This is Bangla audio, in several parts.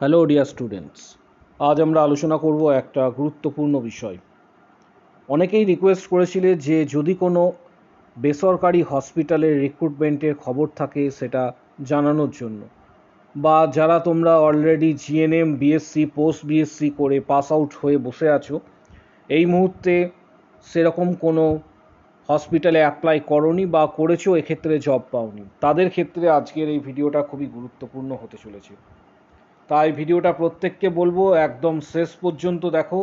হ্যালো ডিয়ার স্টুডেন্টস আজ আমরা আলোচনা করব একটা গুরুত্বপূর্ণ বিষয়। অনেকেই রিকোয়েস্ট করেছিলে যে যদি কোনো বেসরকারি হসপিটালের রিক্রুটমেন্টের খবর থাকে সেটা জানানোর জন্য। বা যারা তোমরা already GNM BSc post BSc করে পাস আউট হয়ে বসে আছো, এই মুহূর্তে সেরকম কোনো হসপিটালে অ্যাপ্লাই করনি বা করেছ, এক্ষেত্রে জব পাওনি। তাদের ক্ষেত্রে আজকের এই ভিডিওটা খুবই গুরুত্বপূর্ণ হতে চলেছে। তাই ভিডিওটা প্রত্যেককে বলব একদম শেষ পর্যন্ত দেখো।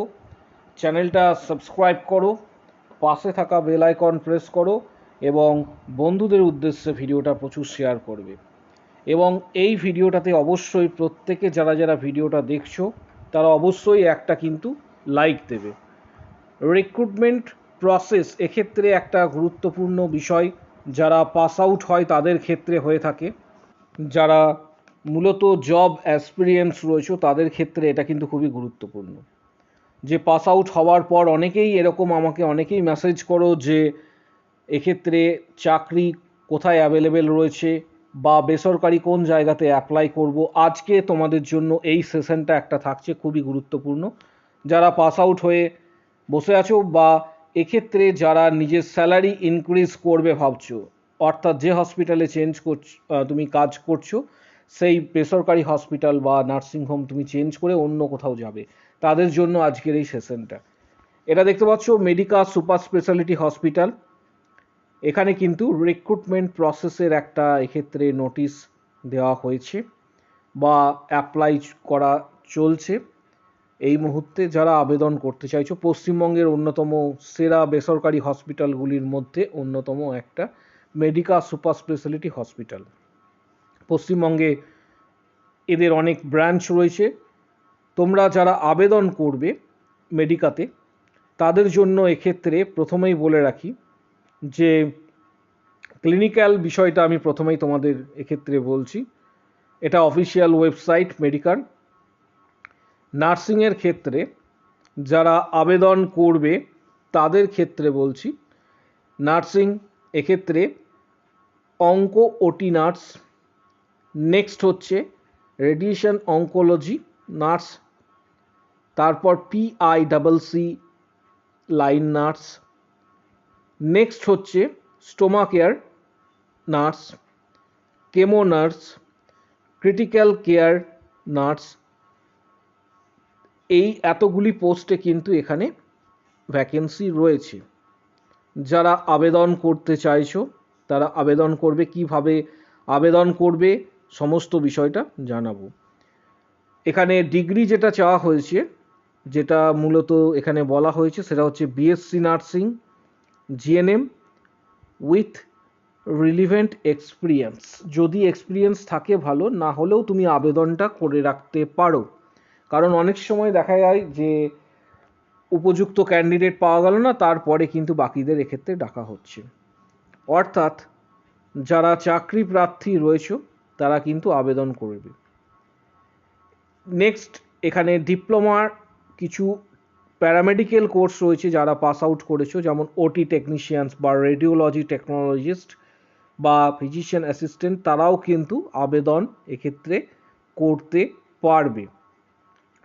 চ্যানেলটা সাবস্ক্রাইব করো, পাশে থাকা বেল আইকন প্রেস করো এবং বন্ধুদের উদ্দেশ্যে ভিডিওটা প্রচুর শেয়ার করবে। এবং এই ভিডিওটাতে অবশ্যই প্রত্যেকে যারা যারা ভিডিওটা দেখছ, তারা অবশ্যই একটা কিন্তু লাইক দেবে। রিক্রুটমেন্ট প্রসেস এক্ষেত্রে একটা গুরুত্বপূর্ণ বিষয়, যারা পাস আউট হয় তাদের ক্ষেত্রে হয়ে থাকে। যারা মূলত জব অ্যাসপিরিয়েন্স রয়েছে, তাদের ক্ষেত্রে এটা কিন্তু খুবই গুরুত্বপূর্ণ। যে পাস আউট হওয়ার পর অনেকেই এরকম আমাকে অনেকেই মেসেজ করো যে, এক্ষেত্রে চাকরি কোথায় অ্যাভেলেবেল রয়েছে বা বেসরকারি কোন জায়গাতে অ্যাপ্লাই করব? আজকে তোমাদের জন্য এই সেশনটা একটা থাকছে খুবই গুরুত্বপূর্ণ। যারা পাস আউট হয়ে বসে আছো বা এক্ষেত্রে যারা নিজের স্যালারি ইনক্রিজ করবে ভাবছ, অর্থাৎ যে হসপিটালে চেঞ্জ করছ তুমি কাজ করছ সেই বেসরকারি হসপিটাল বা নার্সিংহোম তুমি চেঞ্জ করে অন্য কোথাও যাবে। তাদের জন্য আজকের এই সেশনটা এটা দেখতে পাচ্ছ মেডিকা সুপার স্পেশালিটি হসপিটাল এখানে কিন্তু রিক্রুটমেন্ট প্রসেসের একটা এক্ষেত্রে নোটিশ দেওয়া হয়েছে বা অ্যাপ্লাই করা চলছে। এই মুহূর্তে যারা আবেদন করতে চাইছো, পশ্চিমবঙ্গের অন্যতম সেরা বেসরকারি হসপিটালগুলির মধ্যে অন্যতম একটা মেডিকা সুপার স্পেশালিটি হসপিটাল পশ্চিমবঙ্গে এদের অনেক ব্রাঞ্চ রয়েছে। তোমরা যারা আবেদন করবে মেডিকাতে তাদের জন্য এক্ষেত্রে প্রথমেই বলে রাখি যে ক্লিনিক্যাল বিষয়টা আমি প্রথমেই তোমাদের এক্ষেত্রে বলছি। এটা অফিসিয়াল ওয়েবসাইট মেডিকার নার্সিংয়ের ক্ষেত্রে যারা আবেদন করবে, তাদের ক্ষেত্রে বলছি নার্সিং এক্ষেত্রে অঙ্ক ওটি নার্স নেক্সট হচ্ছে রেডিয়েশন অঙ্কোলজি নার্স তারপর PI double C line nurse next হচ্ছে stoma care nurse chemo nurse critical care nurse এই এতগুলি পোস্টে কিন্তু এখানে ভ্যাকেন্সি রয়েছে। যারা আবেদন করতে চাইছো, তারা আবেদন করবে, কীভাবে আবেদন করবে সমস্ত বিষয়টা জানাব। এখানে ডিগ্রি যেটা চাওয়া হয়েছে, যেটা মূলত এখানে বলা হয়েছে, সেটা হচ্ছে BSc nursing GNM with relevant experience যদি এক্সপিরিয়েন্স থাকে ভালো, না হলেও তুমি আবেদনটা করে রাখতে পারো। কারণ অনেক সময় দেখা যায় যে উপযুক্ত ক্যান্ডিডেট পাওয়া গেল না, তারপরে কিন্তু বাকিদের এক্ষেত্রে ডাকা হচ্ছে। অর্থাৎ যারা চাকরি প্রার্থী রয়েছে তারা কিন্তু আবেদন করবে। নেক্সট এখানে ডিপ্লোমার কিছু প্যারামেডিক্যাল কোর্স রয়েছে যারা পাস আউট করেছ, যেমন ওটি টেকনিশিয়ানস বা রেডিওলজি টেকনোলজিস্ট বা ফিজিশিয়ান অ্যাসিস্ট্যান্ট তারাও কিন্তু আবেদন এক্ষেত্রে করতে পারবে।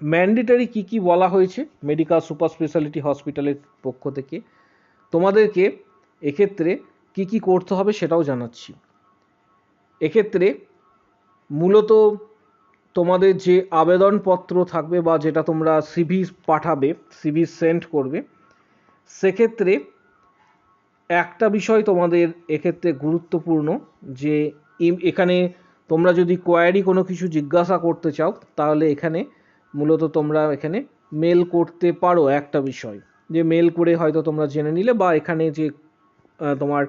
ম্যান্ডেটারি কি কি বলা হয়েছে? মেডিকেল সুপার স্পেশালিটি হসপিটালের পক্ষ থেকে। তোমাদেরকে এক্ষেত্রে কি কি করতে হবে সেটাও জানাচ্ছি। এক্ষেত্রে মূলত তোমাদের যে আবেদনপত্র থাকবে বা যেটা তোমরা সিভি পাঠাবে সিভি সেন্ড করবে, সেক্ষেত্রে একটা বিষয় তোমাদের এক্ষেত্রে গুরুত্বপূর্ণ যে এখানে তোমরা যদি কোয়ারি কোনো কিছু জিজ্ঞাসা করতে চাও, তাহলে এখানে মূলত তোমরা এখানে মেল করতে পারো একটা বিষয়। যে মেল করে হয়তো তোমরা জেনে নিলে বা এখানে যে তোমার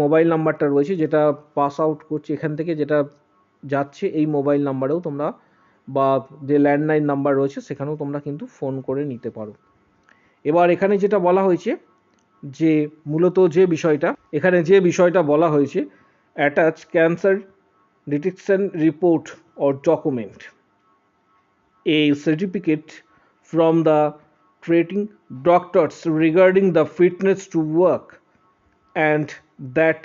মোবাইল নাম্বারটা রয়েছে, যেটা পাস আউট করছে এখান থেকে, যেটা যাচ্ছে এই মোবাইল নাম্বারেও তোমরা বা যে ল্যান্ডলাইন নাম্বার রয়েছে সেখানেও তোমরা কিন্তু ফোন করে নিতে পারো। এবার এখানে যেটা বলা হয়েছে যে মূলত যে বিষয়টা, এখানে যে বিষয়টা বলা হয়েছে attach cancer detection report or document a certificate from the treating doctors regarding the fitness to work and that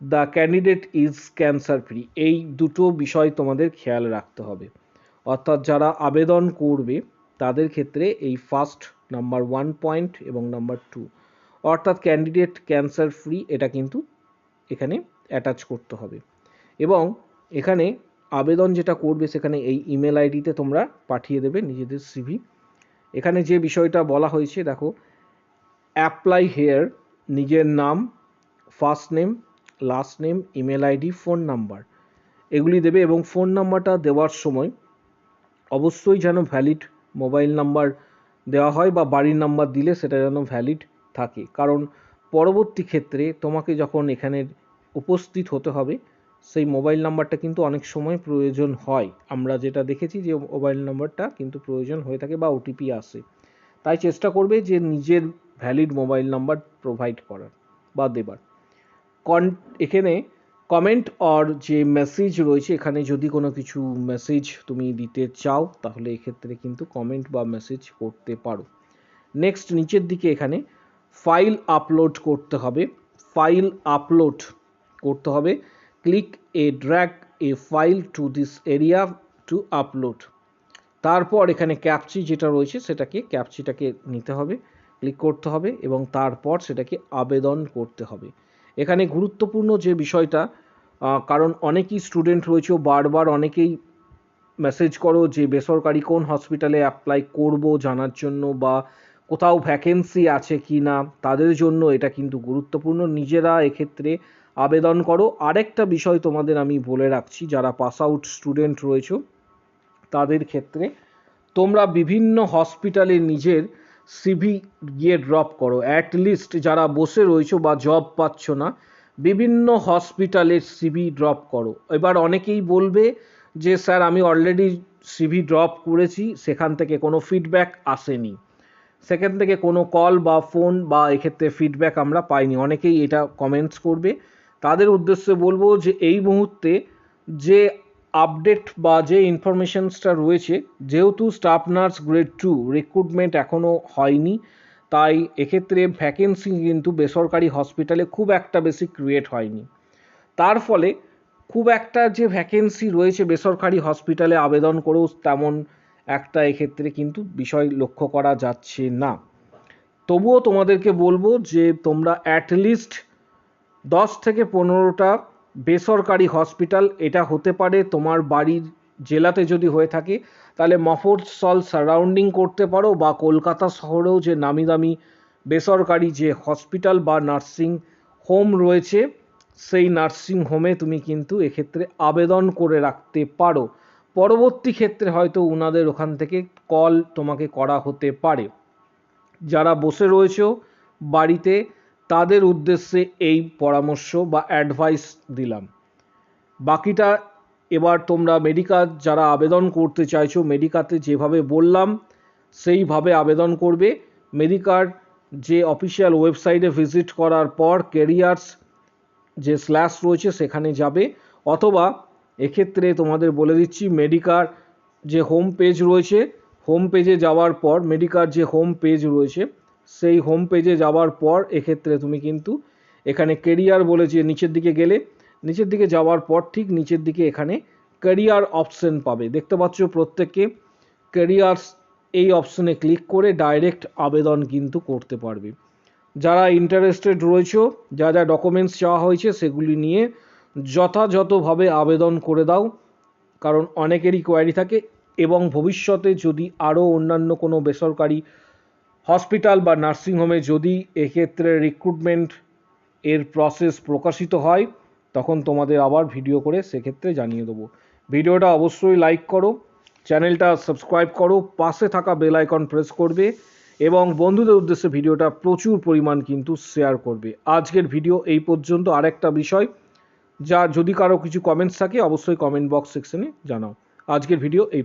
the candidate is cancer free. এই দুটো বিষয় তোমাদের খেয়াল রাখতে হবে। অর্থাৎ যারা আবেদন করবে, তাদের ক্ষেত্রে এই ফার্স্ট নাম্বার ওয়ান পয়েন্ট এবং নাম্বার টু অর্থাৎ ক্যান্ডিডেট ক্যান্সার ফ্রি এটা কিন্তু এখানে অ্যাটাচ করতে হবে। এবং এখানে আবেদন যেটা করবে, সেখানে এই ইমেল আইডিতে তোমরা পাঠিয়ে দেবে নিজেদের সিভি এখানে যে বিষয়টা বলা হয়েছে, দেখো অ্যাপ্লাই হেয়ার নিজের নাম first name last name email ID phone number এগুলি দেবে এবং ফোন নাম্বারটা দেওয়ার সময় অবশ্যই যেন ভ্যালিড মোবাইল নাম্বার দেওয়া হয় বা বাড়ির নাম্বার দিলে সেটা যেন ভ্যালিড থাকে। কারণ পরবর্তী ক্ষেত্রে তোমাকে যখন এখানে উপস্থিত হতে হবে, সেই মোবাইল নাম্বারটা কিন্তু অনেক সময় প্রয়োজন হয়। আমরা যেটা দেখেছি যে মোবাইল নাম্বারটা কিন্তু প্রয়োজন হয়ে থাকে বা ওটিপি আসে। তাই চেষ্টা করবে যে নিজের ভ্যালিড মোবাইল নাম্বার প্রোভাইড করার বা দেবার। কন এখানে কমেন্ট অর যে মেসেজ রয়েছে, এখানে যদি কোনো কিছু মেসেজ তুমি দিতে চাও, তাহলে এক্ষেত্রে কিন্তু কমেন্ট বা মেসেজ করতে পারো। নেক্সট নিচের দিকে এখানে ফাইল আপলোড করতে হবে। ফাইল আপলোড করতে হবে। Click a drag a file to this area to upload তারপর এখানে ক্যাপচি যেটা রয়েছে, সেটাকে ক্যাপচিটাকে নিতে হবে। ক্লিক করতে হবে এবং তারপর সেটাকে আবেদন করতে হবে। এখানে গুরুত্বপূর্ণ যে বিষয়টা কারণ অনেকেই স্টুডেন্ট রয়েছে বারবার অনেকেই মেসেজ করো যে বেসরকারি কোন হসপিটালে অ্যাপ্লাই করব জানার জন্য বা কোথাও ভ্যাকেন্সি আছে কি না, তাদের জন্য এটা কিন্তু গুরুত্বপূর্ণ। নিজেরা এক্ষেত্রে আবেদন করো। আরেকটা বিষয় তোমাদের আমি বলে রাখছি, যারা পাস আউট স্টুডেন্ট রয়েছে, তাদের ক্ষেত্রে তোমরা বিভিন্ন হসপিটালে নিজের সিভি গিয়ে ড্রপ করো। অ্যাট লিস্ট যারা বসে রয়েছো বা জব পাচ্ছ না, বিভিন্ন হসপিটালের সিভি ড্রপ করো। এবার অনেকেই বলবে যে, স্যার, আমি অলরেডি সিভি ড্রপ করেছি, সেখান থেকে কোনো ফিডব্যাক আসেনি। সেখান থেকে কোনো কল বা ফোন বা এক্ষেত্রে ফিডব্যাক আমরা পাইনি। অনেকেই এটা কমেন্টস করবে। তাদের উদ্দেশ্যে বলব যে, এই মুহূর্তে যে আপডেট বা যে ইনফরমেশনসটা রয়েছে, যেহেতু staff nurse grade two recruitment এখনও হয়নি, তাই এক্ষেত্রে ভ্যাকেন্সি কিন্তু বেসরকারি হসপিটালে খুব একটা বেশি ক্রিয়েট হয়নি। তার ফলে খুব একটা যে ভ্যাকেন্সি রয়েছে বেসরকারি হসপিটালে আবেদন করেও তেমন একটা এক্ষেত্রে কিন্তু বিষয় লক্ষ্য করা যাচ্ছে না। তবুও তোমাদেরকে বলব যে তোমরা অ্যাটলিস্ট দশ থেকে পনেরোটা বেসরকারি হসপিটাল, এটা হতে পারে তোমার বাড়ির জেলাতে যদি হয়ে থাকে, তাহলে মফস্বল সারাউন্ডিং করতে পারো বা কলকাতা শহরেও যে নামি দামি বেসরকারি যে হসপিটাল বা নার্সিং হোম রয়েছে, সেই নার্সিং হোমে তুমি কিন্তু এক্ষেত্রে আবেদন করে রাখতে পারো। পরবর্তী ক্ষেত্রে হয়তো ওনাদের ওখান থেকে কল তোমাকে করা হতে পারে। যারা বসে রয়েছো বাড়িতে তাদের উদ্দেশ্যে এই পরামর্শ বা অ্যাডভাইস দিলাম। বাকিটা এবার তোমরা মেডিকা যারা আবেদন করতে চাইছো মেডিকাতে যেভাবে বললাম, সেইভাবে আবেদন করবে। মেডিকার যে অফিসিয়াল ওয়েবসাইটে ভিজিট করার পর কেরিয়ার্স যে স্ল্যাশ রয়েছে সেখানে যাবে। অথবা এক্ষেত্রে তোমাদের বলে দিচ্ছি মেডিকার যে হোম পেজ রয়েছে হোম পেজে যাওয়ার পর মেডিকার যে হোম পেজ রয়েছে সেই হোম পেজে যাওয়ার পর এক্ষেত্রে তুমি কিন্তু এখানে কেরিয়ার বলে যে নিচের দিকে গেলে, নিচের দিকে যাওয়ার পর ঠিক নিচের দিকে এখানে কেরিয়ার অপশন পাবে। দেখতে পাচ্ছ প্রত্যেককে ক্যারিয়ার্স এই অপশনে ক্লিক করে ডাইরেক্ট আবেদন কিন্তু করতে পারবে। যারা ইন্টারেস্টেড রয়েছে, যা যা ডকুমেন্টস চাওয়া হয়েছে সেগুলি নিয়ে যথাযথভাবে আবেদন করে দাও। কারণ অনেকেরই কোয়ারি থাকে এবং ভবিষ্যতে যদি আরও অন্যান্য কোনো বেসরকারি হসপিটাল বা নার্সিংহোমে যদি এক্ষেত্রে রিক্রুটমেন্ট এর প্রসেস প্রকাশিত হয়, তখন তোমাদের আবার ভিডিও করে সেক্ষেত্রে জানিয়ে দেবো। ভিডিওটা অবশ্যই লাইক করো, চ্যানেলটা সাবস্ক্রাইব করো, পাশে থাকা বেল আইকন প্রেস করবে এবং বন্ধুদের উদ্দেশ্যে ভিডিওটা প্রচুর পরিমাণ কিন্তু শেয়ার করবে। আজকের ভিডিও এই পর্যন্ত। আরেকটা বিষয়, যা যদি কারও কিছু কমেন্টস থাকে, অবশ্যই কমেন্ট বক্স সেকশনে জানাও। আজকের ভিডিও এই